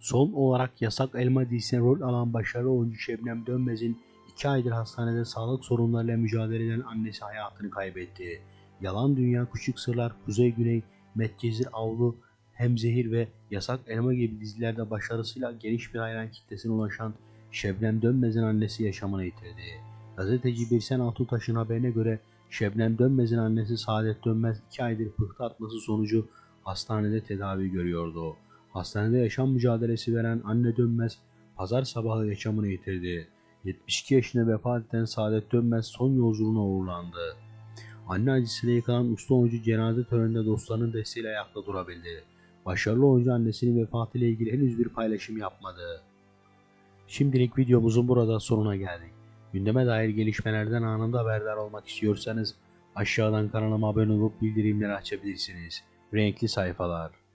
Son olarak Yasak Elma dizisine rol alan başarılı oyuncu Şebnem Dönmez'in 2 aydır hastanede sağlık sorunlarıyla mücadele eden annesi hayatını kaybetti. Yalan Dünya, Küçük Sırlar, Kuzey Güney, Medcezir Avlu, Hemzehir ve Yasak Elma gibi dizilerde başarısıyla geniş bir hayran kitlesine ulaşan Şebnem Dönmez'in annesi yaşamını yitirdi. Gazeteci Birsen Altutaş'ın haberine göre Şebnem Dönmez'in annesi Saadet Dönmez 2 aydır pıhtı atması sonucu hastanede tedavi görüyordu. Hastanede yaşam mücadelesi veren anne Dönmez pazar sabahı yaşamını yitirdi. 72 yaşında vefat eden Saadet Dönmez son yolculuğuna uğurlandı. Anne acısıyla yıkanan usta oyuncu cenaze töreninde dostlarının desteğiyle ayakta durabildi. Başarılı oyuncu annesinin vefatıyla ilgili henüz bir paylaşım yapmadı. Şimdilik videomuzun burada sonuna geldik. Gündeme dair gelişmelerden anında haberdar olmak istiyorsanız aşağıdan kanalıma abone olup bildirimleri açabilirsiniz. Renkli sayfalar.